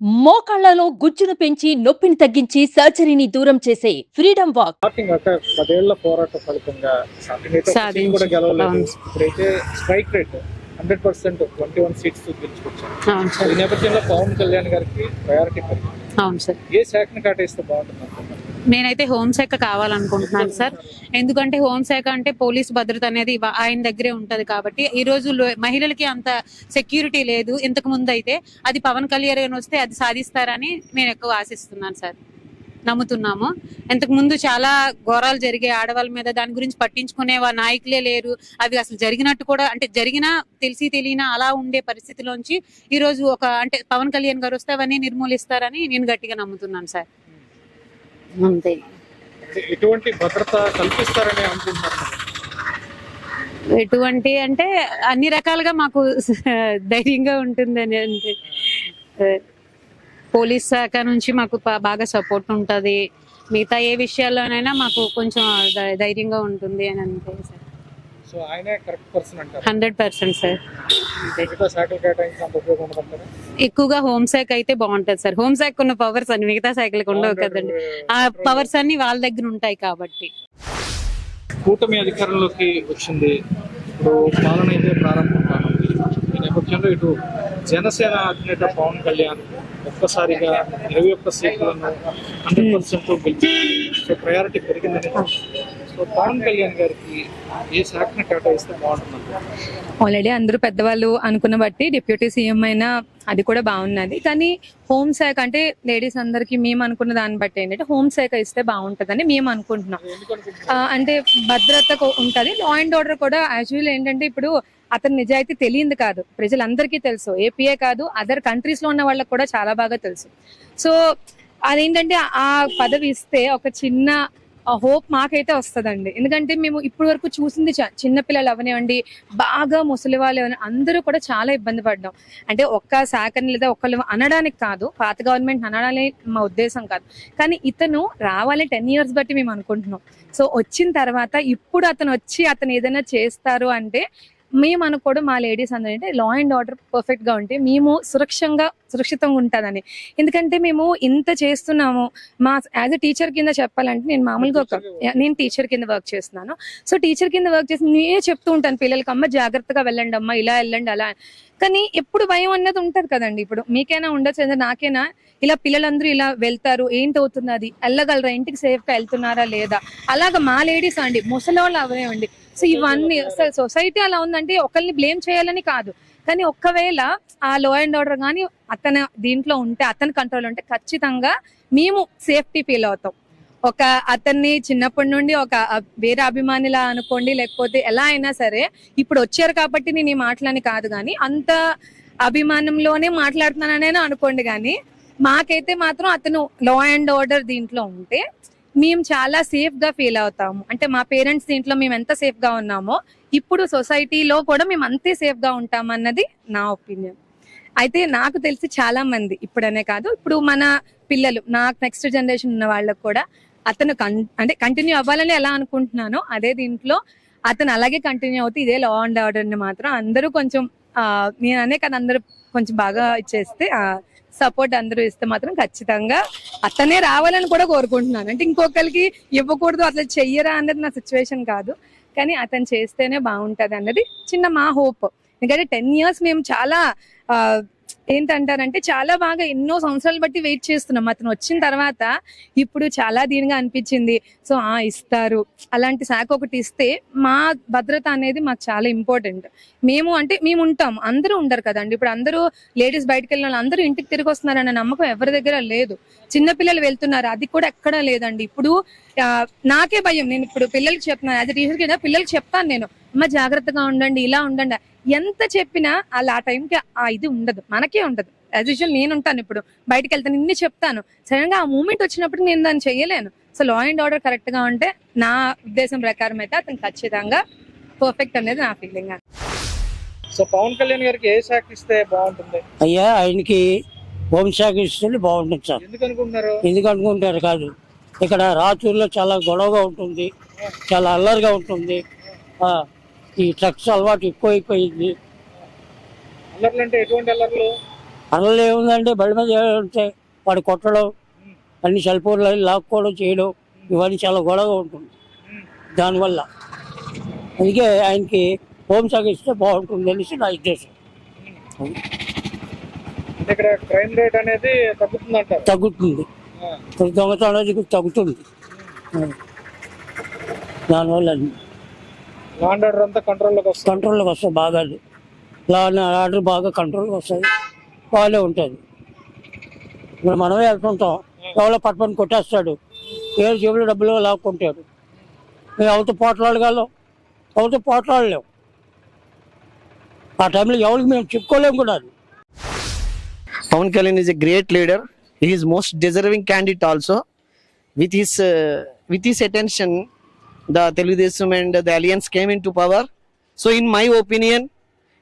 మోకాళ్ళలో గుజ్జును పెంచి నొప్పిని తగ్గించి సర్జరీని దూరం చేసే ఫ్రీడమ్ వాక్. స్టార్టింగ్ ఒక పదేళ్ళ పోరాట ఫలితంగా కూడా గెలవలేదు. ఇప్పుడైతే strike rate hundred percent twenty one seats గెలుచుకొచ్చాం ఈ నేపథ్యంలో పవన్ కళ్యాణ్ గారికి ప్రయారిటీ పెరిగింది. అవును సార్. ఏ శాఖను కాటేస్తే బాగుంటుంది నేనైతే హోంశాఖ కావాలనుకుంటున్నాను సార్. ఎందుకంటే హోంశాఖ అంటే పోలీస్ భద్రత అనేది ఆయన దగ్గరే ఉంటుంది కాబట్టి ఈ రోజు లో- మహిళలకి అంత సెక్యూరిటీ లేదు. ఇంతకు ముందు అయితే అది పవన్ కళ్యాణ్ వస్తే అది సాధిస్తారని నేను ఎక్కువ ఆశిస్తున్నాను సార్. నమ్ముతున్నాము. ఇంతకు ముందు చాలా ఘోరాలు జరిగే ఆడవాళ్ళ మీద దాని గురించి పట్టించుకునే నాయకులే లేరు. అవి అసలు జరిగినట్టు కూడా అంటే జరిగినా తెలిసి తెలియనా అలా ఉండే పరిస్థితిలోంచి ఈ రోజు ఒక అంటే పవన్ కళ్యాణ్ గారు వస్తే అవన్నీ నిర్మూలిస్తారని నేను గట్టిగా నమ్ముతున్నాను సార్. అంతే ఎటువంటి భద్రత కల్పిస్తారని అనుకుంటున్నారు? ఎటువంటి అంటే అన్ని రకాలుగా మాకు ధైర్యంగా ఉంటుందని అంటే పోలీస్ శాఖ నుంచి మాకు బాగా సపోర్ట్ ఉంటది మిగతా ఏ విషయాల్లోనైనా మాకు కొంచెం ధైర్యంగా ఉంటుంది అని అంతే సార్ సో ఆయనే కరెక్ట్ పర్సన్ అంటారు. Hundred percent sir. మిగతా శాఖలు కేటాయించిన అంత ఉపయోగం ఉండదంటారా ఎక్కువగా హోమ్ శాఖ అయితే బాగుంటది సార్. హోమ్ శాఖ ఉన్న పవర్స్ అన్ని మిగతా శాఖలకు ఉండవు కదండి. ఆ పవర్స్ అన్ని వాళ్ళ దగ్గర ఉంటాయి కాబట్టి. కూటమి అధికారంలోకి వచ్చింది. ఇప్పుడు పాలన అయితే ప్రారంభం కానుంది. ఈ నేపథ్యంలో ఇటు జనసేన అధినేత పవన్ కళ్యాణ్ ఒక్కసారిగా ఇరవై ఒక్క సీట్లను హండ్రెడ్ పర్సెంట్ గెలిచి సో ప్రయారిటీ పెరిగిందని పవన్ కళ్యాణ్ గారికి ఏ శాఖను కేటాయిస్తే బాగుంటుంది ఆల్రెడీ అందరూ పెద్దవాళ్ళు అనుకున్న బట్టి డిప్యూటీ సీఎం అయినా అది కూడా బాగున్నది. కానీ హోమ్ శాఖ అంటే లేడీస్ అందరికి మేము అనుకున్న దాన్ని బట్టి ఏంటంటే హోమ్ శాఖ ఇస్తే బాగుంటుందని మేము అనుకుంటున్నాం. అంటే భద్రత ఉంటది. లా అండ్ ఆర్డర్ కూడా యాక్చువల్ ఏంటంటే ఇప్పుడు అతని నిజాయితీ తెలియంది కాదు. ప్రజలందరికీ తెలుసు. ఏపీఏ కాదు అదర్ కంట్రీస్లో ఉన్న వాళ్ళకి కూడా చాలా బాగా తెలుసు. సో అదేంటంటే ఆ పదవి ఇస్తే ఒక చిన్న హోప్ మాకైతే వస్తుందండి. ఎందుకంటే మేము ఇప్పటి వరకు చూసింది చ- అవనివ్వండి బాగా ముసలి వాళ్ళు అందరూ కూడా చాలా ఇబ్బంది పడ్డాం. అంటే ఒక్క శాఖని లేదా ఒక్కళ్ళు అనడానికి కాదు పాత గవర్నమెంట్ అనడాలే మా ఉద్దేశం కాదు. కానీ ఇతను రావాలి టెన్ ఇయర్స్ బట్టి మేము అనుకుంటున్నాం. సో వచ్చిన తర్వాత ఇప్పుడు అతను వచ్చి అతను ఏదైనా చేస్తారు అంటే మేము అనుకోవడం మా లేడీస్ అందరూ అంటే లా అండ్ ఆర్డర్ పర్ఫెక్ట్గా ఉంటే మేము సురక్షంగా సురక్షితంగా ఉంటుందని. ఎందుకంటే మేము ఇంత చేస్తున్నాము. మా యాజ్ ఎ టీచర్ కింద చెప్పాలంటే నేను మామూలుగా ఒక నేను టీచర్ కింద వర్క్ చేస్తున్నాను. సో టీచర్ కింద వర్క్ చేసి నేనే చెప్తూ ఉంటాను పిల్లలకి అమ్మ జాగ్రత్తగా వెళ్ళండి అమ్మ ఇలా వెళ్ళండి అలా. కానీ ఎప్పుడు భయం అన్నది ఉంటది కదండి. ఇప్పుడు మీకైనా ఉండొచ్చు నాకైనా ఇలా పిల్లలందరూ ఇలా వెళ్తారు ఏంటవుతుంది అది వెళ్ళగలరా? ఇంటికి సేఫ్గా వెళ్తున్నారా? లేదా? అలాగా మా లేడీస్ అండి ముసలోళ్ళు అవనివ్వండి సో ఇవన్నీ సొసైటీ అలా ఉందంటే ఒకరిని బ్లేమ్ చేయాలని కాదు. కానీ ఒక్కవేళ ఆ లో అండ్ ఆర్డర్ కానీ అతను దీంట్లో ఉంటే అతని కంట్రోల్ ఉంటే ఖచ్చితంగా మేము సేఫ్టీ ఫీల్ అవుతాం. ఒక అతన్ని చిన్నప్పటి నుండి ఒక వేరే అభిమానిలా అనుకోండి లేకపోతే ఎలా అయినా సరే ఇప్పుడు వచ్చారు కాబట్టి నేను ఈ మాటలని కాదు కానీ అంత అభిమానంలోనే మాట్లాడుతున్నాననే అనుకోండి కానీ మాకైతే మాత్రం అతను లా అండ్ ఆర్డర్ దీంట్లో ఉంటే మేము చాలా సేఫ్గా ఫీల్ అవుతాము. అంటే మా పేరెంట్స్ దీంట్లో మేము ఎంత సేఫ్గా ఉన్నామో ఇప్పుడు సొసైటీలో కూడా మేము అంతే సేఫ్గా ఉంటామన్నది నా ఒపీనియన్ అయితే నాకు తెలిసి చాలా మంది ఇప్పుడనే కాదు ఇప్పుడు మన పిల్లలు నాకు నెక్స్ట్ జనరేషన్ ఉన్న వాళ్ళకు కూడా అతను కన్ అంటే కంటిన్యూ అవ్వాలని ఎలా అనుకుంటున్నానో అదే దీంట్లో అతను అలాగే కంటిన్యూ అవుతూ ఇదే లా అండ్ ఆర్డర్ని మాత్రం అందరూ కొంచెం నేను అనే కదా అందరూ కొంచెం బాగా ఇచ్చేస్తే సపోర్ట్ అందరూ ఇస్తే మాత్రం ఖచ్చితంగా అతనే రావాలని కూడా కోరుకుంటున్నాను. అంటే ఇంకొకరికి ఇవ్వకూడదు అట్లా చెయ్యరా అన్నది నా సిచ్యువేషన్ కాదు. కానీ అతను చేస్తేనే బాగుంటది అన్నది చిన్న మా హోప్ ఎందుకంటే టెన్ ఇయర్స్ మేము చాలా ఆ, ఏంటంటారంటే చాలా బాగా ఎన్నో సంవత్సరాలు బట్టి వెయిట్ చేస్తున్నాం. అతను వచ్చిన తర్వాత ఇప్పుడు చాలా దీనిగా అనిపించింది. సో ఆ ఇస్తారు. అలాంటి శాఖ ఒకటి ఇస్తే మా భద్రత అనేది మాకు చాలా ఇంపార్టెంట్. మేము అంటే మేము ఉంటాం. అందరూ ఉండరు కదండి. ఇప్పుడు అందరూ లేడీస్ బయటకు వెళ్ళిన వాళ్ళు అందరూ ఇంటికి తిరిగి వస్తున్నారన్న నమ్మకం ఎవరి దగ్గర లేదు. చిన్న పిల్లలు వెళ్తున్నారు. అది కూడా ఎక్కడా లేదండి. ఇప్పుడు ఆ, నాకే భయం. నేను ఇప్పుడు పిల్లలకి చెప్తున్నాను. అది టీచర్ కింద పిల్లలకి చెప్తాను నేను. అమ్మ జాగ్రత్తగా ఉండండి ఇలా ఉండండి. ఎంత చెప్పినా అలా ఆ టైంకి ఆ ఇది ఉండదు మనకే ఉండదు. యాజ్ యూజువల్ నేను ఉంటాను ఇప్పుడు బయటకు వెళ్తాను ఇన్ని చెప్తాను. సడన్గా ఆ మూమెంట్ వచ్చినప్పుడు నేను దాన్ని చెయ్యలేను సో లా అండ్ ఆర్డర్ కరెక్ట్గా ఉంటే నా ఉద్దేశం ప్రకారం అయితే అతను ఖచ్చితంగా పర్ఫెక్ట్ అనేది నా ఫీలింగ్ సో పవన్ కళ్యాణ్ గారికి ఏ శాఖ ఇస్తే బాగుంటుంది? అయ్యా ఆయనకి హోంశాఖ ఇస్తే బాగుంటుంది సార్. ఎందుకు అనుకుంటున్నారు? ఎందుకు అనుకుంటారు కాదు. ఇక్కడ రాత్రుల్లో చాలా గొడవగా ఉంటుంది చాలా అల్లరిగా ఉంటుంది. ఆ, ఈ డ్రగ్స్ అలవాటు ఎక్కువైపోయింది. అల్లర్లు అంటే ఎటువంటి అల్లర్లు? అందులో ఏముందంటే బడి మీద ఉంటే వాడు కొట్టడం అన్ని సెల్ ఫోన్లు లాక్కోవడం చేయడం ఇవన్నీ చాలా గొడవగా ఉంటుంది. దానివల్ల. అందుకే ఆయనకి హోంశాఖ ఇస్తే బాగుంటుంది అనేసి నా ఉద్దేశం. అంటే ఇక్కడ క్రైమ్ రేట్ అనేది తగ్గుతుంది. అంటారు తగ్గుతుంది దొంగతనం అనేది తగ్గుతుంది. దానివల్ల లాండ్ ఆర్డర్ అంతా కంట్రోల్లోకి వస్తుంది. కంట్రోల్లోకి బాగా లా అండ్ ఆర్డర్ బాగా కంట్రోల్కి వస్తుంది. బాగానే ఉంటుంది. ఇప్పుడు మనమే వెళ్తుంటాం. ఎవరో పట్టుకొని కొట్టేస్తాడు. ఏడు జేబులో డబ్బులు లాక్కుంటాడు. మేము ఎవరితో పోట్లాడగలం? ఎవరితో పోట్లాడలేం? ఆ టైంలో ఎవరికి మేము చెప్పుకోలేము కూడా అది. Pawan Kalyan is a great leader. He is most deserving candidate also. With his uh, with the Telugu Desam and the alliance came into power. So, in my opinion,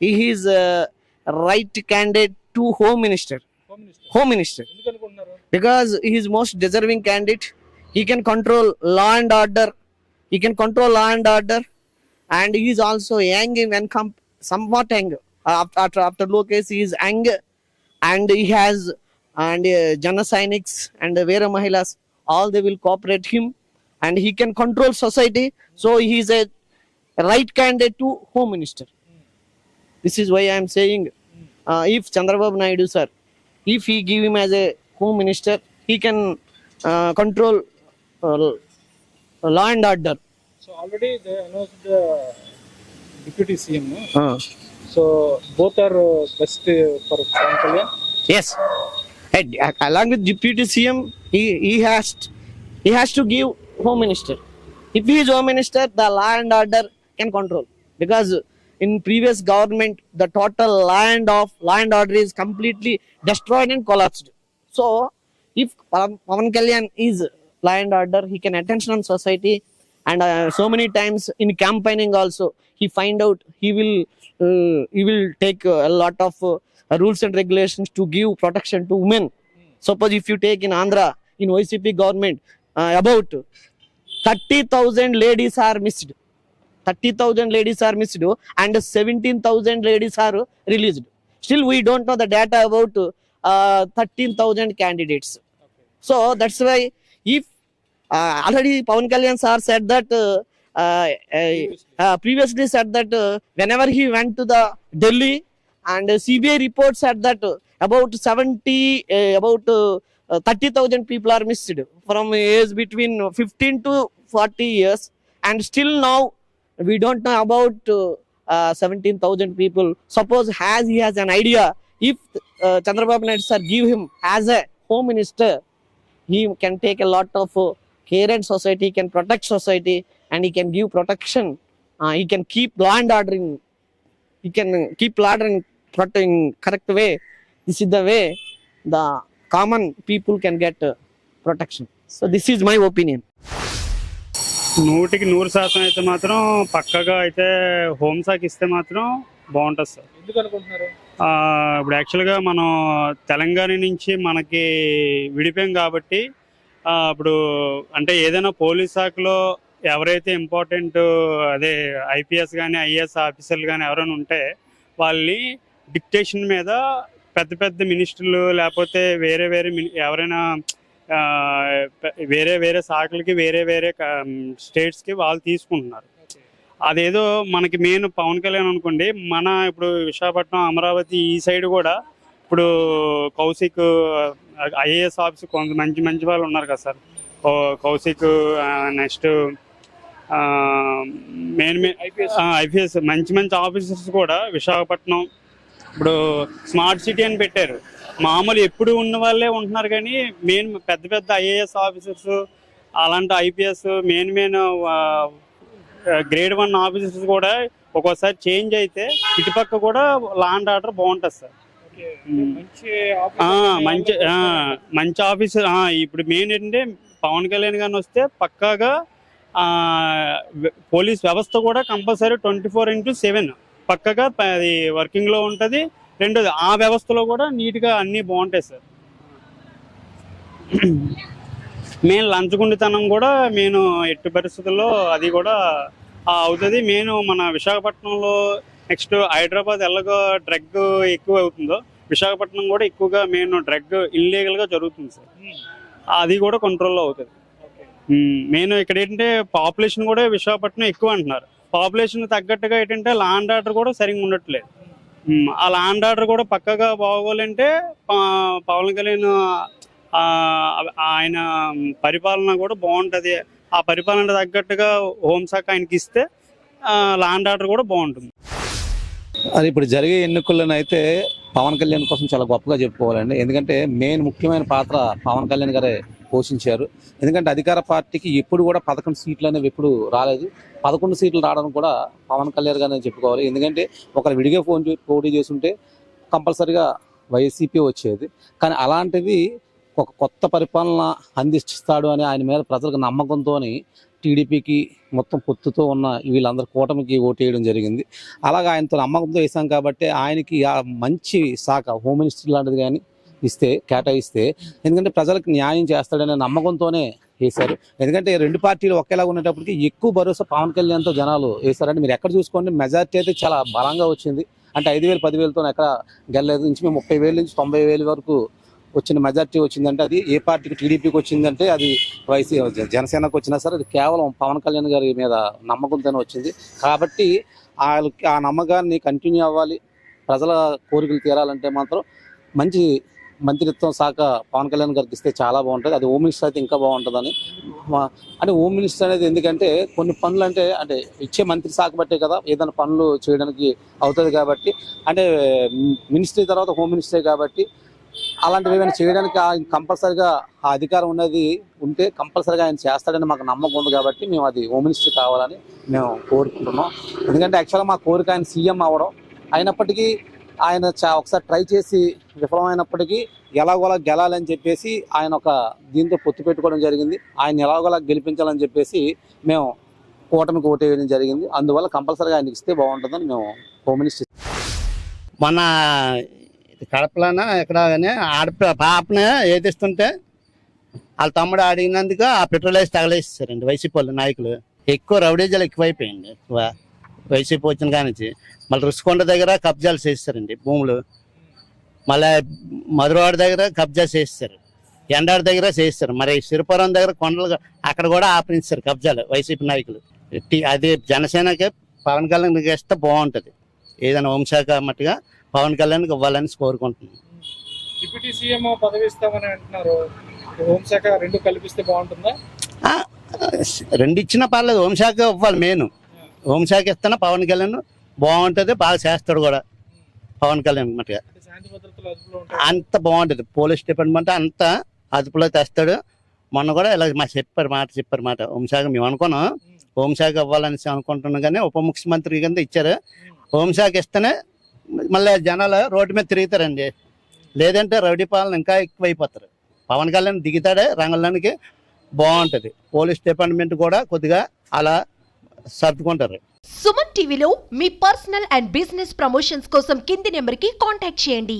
he is a right candidate to Home Minister. Home Minister. Home Minister. Because he is most deserving candidate. He can control law and order. He can control law and order. And he is also young and somewhat young. Uh, after, after Lokesh, he is young and he has and uh, Jana and uh, Vera Mahilas, all they will cooperate him and he can control society. So he is a right candidate to home minister. This is why I am saying uh, if Chandrababu Naidu sir, if he give him as a home minister, he can uh, control uh, uh law and order. So already they announced the deputy CM. No? Uh. So both are uh, best for for Sankalya. Yes. And, along with deputy CM, he, he has he has to give home minister. If he is home minister, the law and order can control because in previous government the total land of law and order is completely destroyed and collapsed. So if Pavan Kalyan is law and order, he can attention on society and uh, so many times in campaigning also he find out he will uh, he will take uh, a lot of uh, rules and regulations to give protection to women. Suppose if you take in Andhra in YCP government uh, about 30,000 ladies are missed. 30,000 ladies are missed and 17,000 ladies are released. Still, we don't know the data about uh, 13,000 candidates. So, that's why if uh, already Pawan Kalyan said that uh, previously said that whenever he went to the Delhi and CBI report said that about 70, about 30,000 people are missed from age between 15 to 40 years and still now we don't know about uh, uh, 17,000 people. Suppose has he has an idea if uh, Chandrababu Naidu sir give him as a home minister, he can take a lot of uh, care and society, can protect society and he can give protection. Uh, he can keep law and order in, he can keep law and protect in correct way. This is the way the common people can get uh, protection. So this is my opinion. నూటికి నూరు శాతం అయితే మాత్రం పక్కగా అయితే హోంశాఖ ఇస్తే మాత్రం బాగుంటుంది సార్ ఎందుకు అనుకుంటున్నారు ఆ, ఇప్పుడు యాక్చువల్గా మనం తెలంగాణ నుంచి మనకి విడిపోయాం కాబట్టి ఆ, ఇప్పుడు అంటే ఏదైనా పోలీస్ శాఖలో ఎవరైతే ఇంపార్టెంట్ అదే ఐపీఎస్ కానీ ఐఏఎస్ ఆఫీసర్లు కానీ ఎవరైనా ఉంటే వాళ్ళని డిక్టేషన్ మీద పెద్ద పెద్ద మినిస్టర్లు లేకపోతే వేరే వేరే మిని- ఎవరైనా వేరే వేరే శాఖలకి వేరే వేరే స్టేట్స్కి వాళ్ళు తీసుకుంటున్నారు. అదేదో మనకి మెయిన్ పవన్ కళ్యాణ్ అనుకోండి మన ఇప్పుడు విశాఖపట్నం అమరావతి ఈ సైడ్ కూడా ఇప్పుడు కౌశిక్ ఐఏఎస్ ఆఫీస్ కొంత మంచి మంచి వాళ్ళు ఉన్నారు కదా sir. Kaushik next main main IPS. IPS మంచి మంచి ఆఫీసర్స్ కూడా విశాఖపట్నం ఇప్పుడు స్మార్ట్ సిటీ అని పెట్టారు. మామూలు ఎప్పుడు ఉన్న వాళ్ళే ఉంటున్నారు కానీ మెయిన్ పెద్ద పెద్ద ఐఏఎస్ ఆఫీసర్స్ అలాంటి IPS main main grade one officers కూడా ఒక్కోసారి చేంజ్ అయితే ఇటుపక్క కూడా లాండ్ ఆర్డర్ బాగుంటుంది సార్. మంచి మంచి ఆఫీసర్ ఇప్పుడు మెయిన్ ఏంటంటే పవన్ కళ్యాణ్ గారిని వస్తే పక్కాగా పోలీస్ వ్యవస్థ కూడా compulsory twenty four into seven పక్కగా అది వర్కింగ్లో ఉంటది. రెండోది ఆ వ్యవస్థలో కూడా నీట్గా అన్ని బాగుంటాయి సార్. మెయిన్ లంచగుండితనం కూడా నేను ఎట్టి పరిస్థితుల్లో అది కూడా అవుతుంది. మెయిన్ మన విశాఖపట్నంలో నెక్స్ట్ హైదరాబాద్ ఎలాగో డ్రగ్ ఎక్కువ అవుతుందో విశాఖపట్నం కూడా ఎక్కువగా మెయిన్ డ్రగ్ ఇల్లీగల్గా జరుగుతుంది సార్. అది కూడా కంట్రోల్లో అవుతుంది. మెయిన్ ఇక్కడ ఏంటంటే పాపులేషన్ కూడా విశాఖపట్నం ఎక్కువ అంటున్నారు. పాపులేషన్ తగ్గట్టుగా ఏంటంటే లాండ్ ఆర్డర్ కూడా సరిగ్గా ఉండట్లేదు. ఆ లాండ్ ఆర్డర్ కూడా పక్కగా బాగోవాలంటే పవన్ కళ్యాణ్ ఆయన పరిపాలన కూడా బాగుంటుంది. ఆ పరిపాలన తగ్గట్టుగా హోంశాఖ ఆయనకి ఇస్తే లాండ్ ఆర్డర్ కూడా బాగుంటుంది. అది ఇప్పుడు జరిగే ఎన్నికల్లోనైతే అయితే పవన్ కళ్యాణ్ కోసం చాలా గొప్పగా చెప్పుకోవాలండి. ఎందుకంటే మెయిన్ ముఖ్యమైన పాత్ర పవన్ కళ్యాణ్ గారే పోషించారు. ఎందుకంటే అధికార పార్టీకి ఎప్పుడు కూడా పదకొండు సీట్లు అనేవి ఎప్పుడు రాలేదు. పదకొండు సీట్లు రావడం కూడా పవన్ కళ్యాణ్ గానే చెప్పుకోవాలి. ఎందుకంటే ఒకరు విడిగా ఫోన్ పోటీ చేస్తుంటే కంపల్సరిగా వైసీపీ వచ్చేది. కానీ అలాంటిది ఒక కొత్త పరిపాలన అందిస్తాడు అని ఆయన మీద ప్రజలకు నమ్మకంతో టీడీపీకి మొత్తం పొత్తుతో ఉన్న వీళ్ళందరూ కూటమికి ఓటేయడం జరిగింది. అలాగా ఆయనతో నమ్మకంతో వేసాం కాబట్టి ఆయనకి మంచి శాఖ హోమ్ మినిస్టర్ లాంటిది కానీ ఇస్తే కేటాయిస్తే ఎందుకంటే ప్రజలకు న్యాయం చేస్తాడనే నమ్మకంతోనే వేశారు. ఎందుకంటే రెండు పార్టీలు ఒకేలాగా ఉండేటప్పటికి ఎక్కువ భరోసా పవన్ కళ్యాణ్తో జనాలు వేశారంటే మీరు ఎక్కడ చూసుకోండి మెజార్టీ అయితే చాలా బలంగా వచ్చింది. అంటే ఐదు వేలు పదివేలతో ఎక్కడ గెలలేదు. నుంచి మేము ముప్పై వేల నుంచి తొంభై వేల వరకు వచ్చిన మెజార్టీ వచ్చిందంటే అది ఏ పార్టీకి టీడీపీకి వచ్చిందంటే అది వైసీ జనసేనకు వచ్చినా సరే అది కేవలం పవన్ కళ్యాణ్ గారి మీద నమ్మకంతోనే వచ్చింది. కాబట్టి వాళ్ళకి ఆ నమ్మకాన్ని కంటిన్యూ అవ్వాలి. ప్రజల కోరికలు తీరాలంటే మాత్రం మంచి మంత్రిత్వం శాఖ పవన్ కళ్యాణ్ గారికి ఇస్తే చాలా బాగుంటుంది. అది హోమ్ మినిస్టర్ అయితే ఇంకా బాగుంటుందని మా- అంటే హోమ్ మినిస్టర్ అనేది ఎందుకంటే కొన్ని పనులు అంటే అంటే ఇచ్చే మంత్రి శాఖ బట్టే కదా ఏదైనా పనులు చేయడానికి అవుతుంది కాబట్టి అంటే మినిస్ట్రీ తర్వాత హోమ్ మినిస్టరే కాబట్టి అలాంటివి ఏమైనా చేయడానికి కంపల్సరిగా ఆ అధికారం ఉన్నది ఉంటే కంపల్సరిగా ఆయన చేస్తాడని మాకు నమ్మకం ఉంది కాబట్టి మేము అది హోమ్ మినిస్టర్ కావాలని మేము కోరుకుంటున్నాం. ఎందుకంటే యాక్చువల్గా మా కోరిక ఆయన సీఎం అవ్వడం అయినప్పటికీ ఆయన చా- ఒకసారి ట్రై చేసి విఫలమైనప్పటికీ ఎలాగోలా గెలాలని చెప్పేసి ఆయన ఒక దీంతో పొత్తు పెట్టుకోవడం జరిగింది. ఆయన ఎలాగోలా గెలిపించాలని చెప్పేసి మేము కూటమికి ఓటు వేయడం జరిగింది. అందువల్ల కంపల్సరిగా ఆయనకి ఇస్తే బాగుంటుందని మేము హోమ్ మినిస్టర్ మొన్న కడపలోన ఎక్కడ ఆడపి పాపనే ఏదిస్తుంటే వాళ్ళ తమ్ముడు అడిగినందుకు ఆ పెట్రోల్ వేసి తగలేస్తారండి వైసీపీ వాళ్ళు నాయకులు. ఎక్కువ రౌడేజీలు ఎక్కువైపోయింది. ఎక్కువ వైసీపీ వచ్చిన కానించి. మళ్ళీ రుషికొండ దగ్గర కబ్జాలు చేస్తారండి భూములు. మళ్ళీ మధురవాడ దగ్గర కబ్జా చేస్తారు. ఎండాడి దగ్గర చేస్తారు. మరి సిరిపురం దగ్గర కొండలు అక్కడ కూడా ఆపరించారు కబ్జాలు వైసీపీ నాయకులు. అది జనసేనకే పవన్ కళ్యాణ్ ఇస్తే బాగుంటుంది. ఏదైనా హోంశాఖ మట్టుగా పవన్ కళ్యాణ్కి ఇవ్వాలని కోరుకుంటున్నాను డిప్యూటీ సీఎం పదవి ఇస్తామని అంటున్నారు. హోంశాఖ రెండు కల్పిస్తే బాగుంటుందా? రెండు ఇచ్చినా పర్లేదు. హోంశాఖ ఇవ్వాలి మెయిన్. హోంశాఖ ఇస్తేనే పవన్ కళ్యాణ్ బాగుంటుంది బాగా చేస్తాడు కూడా. పవన్ కళ్యాణ్ ఉంటాయి. అంత బాగుంటుంది. పోలీస్ డిపార్ట్మెంట్ అంతా అదుపులో తెస్తాడు. మొన్న కూడా ఇలా మా చెప్పారు మాట చెప్పారు మాట. హోంశాఖ మేము అనుకున్నాం హోంశాఖ ఇవ్వాలని అనుకుంటున్నాం కానీ ఉప ముఖ్యమంత్రి కింద ఇచ్చారు. హోంశాఖ ఇస్తేనే మళ్ళీ జనాలు రోడ్డు మీద తిరుగుతారండి. లేదంటే రౌడీ పాలన ఇంకా ఎక్కువైపోతారు. పవన్ కళ్యాణ్ దిగుతాడే రంగంలోనికి. బాగుంటుంది. పోలీస్ డిపార్ట్మెంట్ కూడా కొద్దిగా అలా సర్దుకుంటారు. సుమన్ టీవీలో మీ పర్సనల్ అండ్ బిజినెస్ ప్రమోషన్స్ కోసం కింది నెంబర్కి కాంటాక్ట్ చేయండి.